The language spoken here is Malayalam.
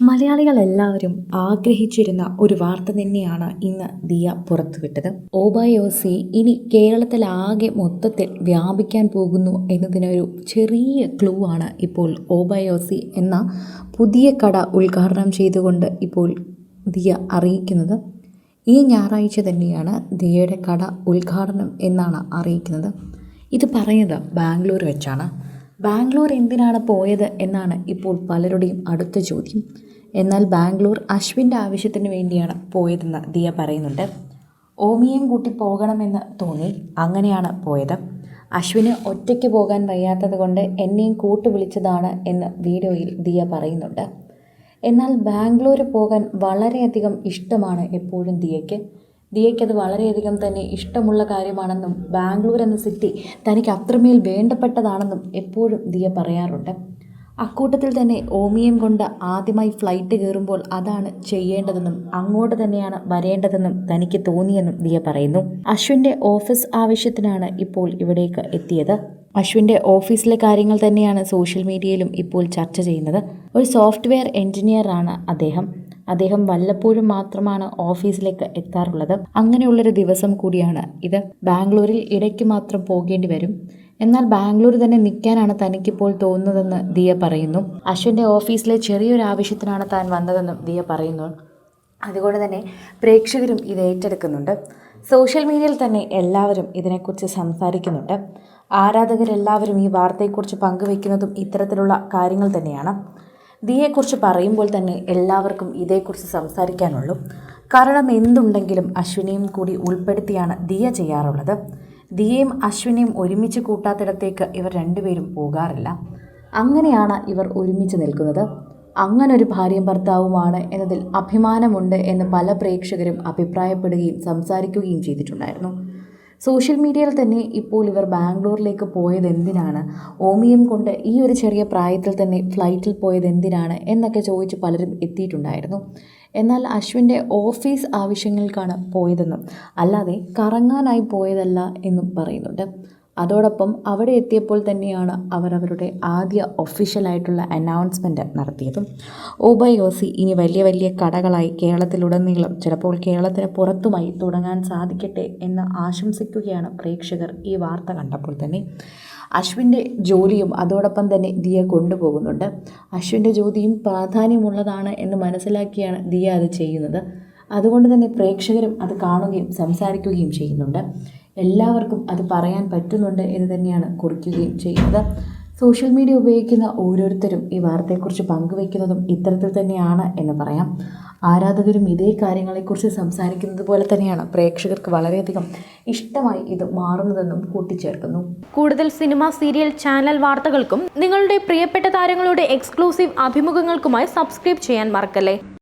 മലയാളികൾ എല്ലാവരും ആഗ്രഹിച്ചിരുന്ന ഒരു വാർത്ത തന്നെയാണ് ഇന്ന് ദിയ പുറത്തുവിട്ടത്. ഓബയോസി ഇനി കേരളത്തിലാകെ മൊത്തത്തിൽ വ്യാപിക്കാൻ പോകുന്നു എന്നതിനൊരു ചെറിയ ക്ലൂ ആണ് ഇപ്പോൾ ഓബയോസി എന്ന പുതിയ കട ഉദ്ഘാടനം ചെയ്തുകൊണ്ട് ഇപ്പോൾ ദിയ അറിയിക്കുന്നത്. ഈ ഞായറാഴ്ച തന്നെയാണ് ദിയയുടെ കട ഉദ്ഘാടനം എന്നാണ് അറിയിക്കുന്നത്. ഇത് പറയുന്നത് ബാംഗ്ലൂർ വെച്ചാണ്. ബാംഗ്ലൂർ എന്തിനാണ് പോയത് എന്നാണ് ഇപ്പോൾ പലരുടെയും അടുത്ത ചോദ്യം. എന്നാൽ ബാംഗ്ലൂർ അശ്വിന്റെ ആവശ്യത്തിന് വേണ്ടിയാണ് പോയതെന്ന് ദിയ പറയുന്നുണ്ട്. ഓമിയും കൂട്ടി പോകണമെന്ന് തോന്നി. അങ്ങനെയാണ് പോയത്. അശ്വിന് ഒറ്റയ്ക്ക് പോകാൻ വയ്യാത്തത് കൊണ്ട് എന്നെയും കൂട്ടു വിളിച്ചതാണ് എന്ന് വീഡിയോയിൽ ദിയ പറയുന്നുണ്ട്. എന്നാൽ ബാംഗ്ലൂർ പോകാൻ വളരെയധികം ഇഷ്ടമാണ് എപ്പോഴും ദിയയ്ക്ക്. ദിയയ്ക്കത് വളരെയധികം തന്നെ ഇഷ്ടമുള്ള കാര്യമാണെന്നും ബാംഗ്ലൂർ എന്ന സിറ്റി തനിക്ക് അത്രമേൽ വേണ്ടപ്പെട്ടതാണെന്നും എപ്പോഴും ദിയ പറയാറുണ്ട്. അക്കൂട്ടത്തിൽ തന്നെ ഓമിയം കൊണ്ട് ആദ്യമായി ഫ്ലൈറ്റ് കയറുമ്പോൾ അതാണ് ചെയ്യേണ്ടതെന്നും അങ്ങോട്ട് തന്നെയാണ് വരേണ്ടതെന്നും തനിക്ക് തോന്നിയെന്നും ദിയ പറയുന്നു. അശ്വിന്റെ ഓഫീസ് ആവശ്യത്തിനാണ് ഇപ്പോൾ ഇവിടേക്ക് എത്തിയത്. അശ്വിന്റെ ഓഫീസിലെ കാര്യങ്ങൾ തന്നെയാണ് സോഷ്യൽ മീഡിയയിലും ഇപ്പോൾ ചർച്ച ചെയ്യുന്നത്. ഒരു സോഫ്റ്റ്വെയർ എൻജിനീയറാണ് അദ്ദേഹം. അദ്ദേഹം വല്ലപ്പോഴും മാത്രമാണ് ഓഫീസിലേക്ക് എത്താറുള്ളത്. അങ്ങനെയുള്ളൊരു ദിവസം കൂടിയാണ് ഇത്. ബാംഗ്ലൂരിൽ ഇടയ്ക്ക് മാത്രം പോകേണ്ടി വരും. എന്നാൽ ബാംഗ്ലൂർ തന്നെ നിൽക്കാനാണ് തനിക്കിപ്പോൾ തോന്നുന്നതെന്ന് ദിയ പറയുന്നു. അശ്വിന്റെ ഓഫീസിലെ ചെറിയൊരു ആവശ്യത്തിനാണ് താൻ വന്നതെന്നും ദിയ പറയുന്നു. അതുകൊണ്ട് തന്നെ പ്രേക്ഷകരും ഇത് ഏറ്റെടുക്കുന്നുണ്ട്. സോഷ്യൽ മീഡിയയിൽ തന്നെ എല്ലാവരും ഇതിനെക്കുറിച്ച് സംസാരിക്കുന്നുണ്ട്. ആരാധകരെല്ലാവരും ഈ വാർത്തയെക്കുറിച്ച് പങ്കുവയ്ക്കുന്നതും ഇത്തരത്തിലുള്ള കാര്യങ്ങൾ തന്നെയാണ്. ദിയെക്കുറിച്ച് പറയുമ്പോൾ തന്നെ എല്ലാവർക്കും ഇതേക്കുറിച്ച് സംസാരിക്കാനുള്ളൂ. കാരണം എന്തുണ്ടെങ്കിലും അശ്വിനെയും കൂടി ഉൾപ്പെടുത്തിയാണ് ദിയ ചെയ്യാറുള്ളത്. ദിയയും അശ്വിനെയും ഒരുമിച്ച് കൂട്ടാത്തിടത്തേക്ക് ഇവർ രണ്ടുപേരും പോകാറില്ല. അങ്ങനെയാണ് ഇവർ ഒരുമിച്ച് നിൽക്കുന്നത്. അങ്ങനൊരു ഭാര്യയും ഭർത്താവുമാണ് എന്നതിൽ അഭിമാനമുണ്ട് എന്ന് പല പ്രേക്ഷകരും അഭിപ്രായപ്പെടുകയും സംസാരിക്കുകയും ചെയ്തിട്ടുണ്ടായിരുന്നു. സോഷ്യൽ മീഡിയയിൽ തന്നെ ഇപ്പോൾ ഇവർ ബാംഗ്ലൂരിലേക്ക് പോയത് എന്തിനാണ്? ഓമിയം കൊണ്ട് ഈ ഒരു ചെറിയ പ്രായത്തിൽ തന്നെ ഫ്ലൈറ്റിൽ പോയത് എന്തിനാണ് എന്നൊക്കെ ചോദിച്ച് പലരും എത്തിയിട്ടുണ്ടായിരുന്നു. എന്നാൽ അശ്വിന്റെ ഓഫീസ് ആവശ്യങ്ങൾക്കാണ് പോയതെന്നും അല്ലാതെ കറങ്ങാനായി പോയതല്ല എന്നും പറയുന്നുണ്ട്. അതോടൊപ്പം അവിടെ എത്തിയപ്പോൾ തന്നെയാണ് അവർ അവരുടെ ആദ്യ ഒഫീഷ്യലായിട്ടുള്ള അനൗൺസ്മെന്റ് നടത്തിയതും. ഓബയോസി ഇനി വലിയ വലിയ കടകളായി കേരളത്തിലുടനീളം ചിലപ്പോൾ കേരളത്തിന് പുറത്തുമായി തുടങ്ങാൻ സാധിക്കട്ടെ എന്ന് ആശംസിക്കുകയാണ് പ്രേക്ഷകർ ഈ വാർത്ത കണ്ടപ്പോൾ തന്നെ. അശ്വിന്റെ ജോലിയും അതോടൊപ്പം തന്നെ ദിയ കൊണ്ടുപോകുന്നുണ്ട്. അശ്വിന്റെ ജോലിയും പ്രാധാന്യമുള്ളതാണ് എന്ന് മനസ്സിലാക്കിയാണ് ദിയ അത് ചെയ്യുന്നത്. അതുകൊണ്ട് തന്നെ പ്രേക്ഷകരും അത് കാണുകയും സംസാരിക്കുകയും ചെയ്യുന്നുണ്ട്. എല്ലാവർക്കും അത് പറയാൻ പറ്റുന്നുണ്ട് എന്ന് തന്നെയാണ് കുറിക്കുകയും ചെയ്യുന്നത്. സോഷ്യൽ മീഡിയ ഉപയോഗിക്കുന്ന ഓരോരുത്തരും ഈ വാർത്തയെക്കുറിച്ച് പങ്കുവയ്ക്കുന്നതും ഇത്തരത്തിൽ തന്നെയാണ് എന്ന് പറയാം. ആരാധകരും ഇതേ കാര്യങ്ങളെക്കുറിച്ച് സംസാരിക്കുന്നത് പോലെ തന്നെയാണ് പ്രേക്ഷകർക്ക് വളരെയധികം ഇഷ്ടമായി ഇത് മാറുന്നതെന്നും കൂട്ടിച്ചേർക്കുന്നു. കൂടുതൽ സിനിമ സീരിയൽ ചാനൽ വാർത്തകൾക്കും നിങ്ങളുടെ പ്രിയപ്പെട്ട താരങ്ങളുടെ എക്സ്ക്ലൂസീവ് അഭിമുഖങ്ങൾക്കുമായി സബ്സ്ക്രൈബ് ചെയ്യാൻ മറക്കല്ലേ?